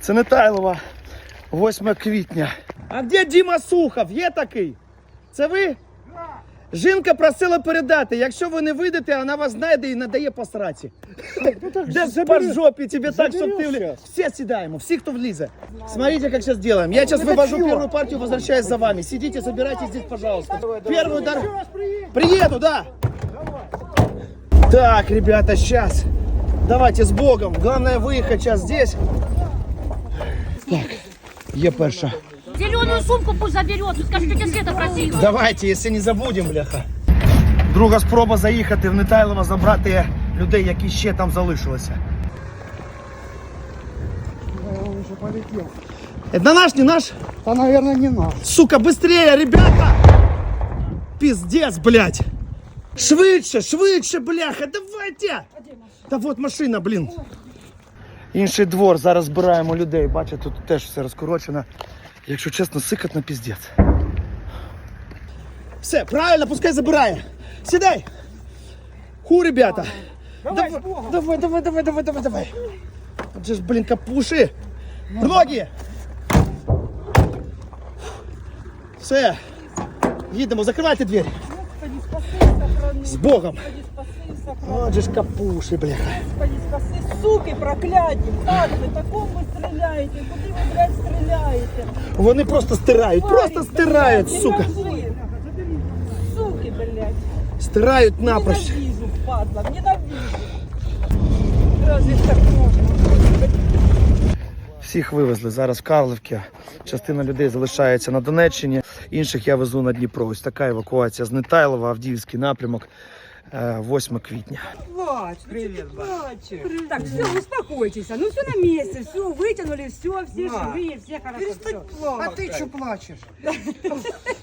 Це не Тайлова, 8 квітня. А де Діма Сухов? Є такий? Це ви? Жінка просила передати, якщо ви не вийдете, вона вас знайде і надає по сраці. Де по жопі тебе так, щоб ти вліз. Всі сідаємо, всі, хто влізе. Смотрите, как сейчас делаем. Я сейчас вывожу первую партию, возвращаюсь за вами. Сидите, собирайтесь здесь, пожалуйста. Первый удар. Приеду, да. Так, ребята, сейчас. Давайте с Богом. Главное выехать сейчас здесь. Так, є перша. Зеленую сумку пусть заберет. Скажи, тетя Света просила. Давайте, якщо не забудемо, бляха. Друга спроба заїхати в Нетайлово, забрати людей, які ще там залишилися. Он уже полетел. Это наш, не наш? Да, наверное, не наш. Сука, быстрее, ребята! Пиздец, блядь! Швидше, швидше, бляха, давайте! Та вот машина, блін. Інший двор, зараз збираємо людей. Бачите, тут теж все розкорочено. Якщо чесно, сикотно піздець. Все, правильно, пускай забирає. Сідай! Ху, ребята! Давай, давай, давай, давай, давай, давай, давай. От же ж, блін, капуши! Ноги! Все. Їдемо, закривайте двері. З Богом. От же ж капуши, бляха. Спаси, суки прокляті, падли, такому ви стріляєте, куди ви, блядь, стріляєте? Вони просто стирають, просто стирають, сука. Ненавижу. Суки, блядь, Стирають напрочь. ненавижу, падла, ненавижу. Разве ж так можна? Всіх вивезли зараз в Карлівки. Частина людей залишається на Донеччині, інших я везу на Дніпро. Ось така евакуація з Нетайлова, Авдіївський напрямок, 8 квітня. Плачь, Привет, плачь. Так, все, успокойтесь. Ну все на месте, все вытянули, все, все живые, все хорошо. всё. А ты что плачешь?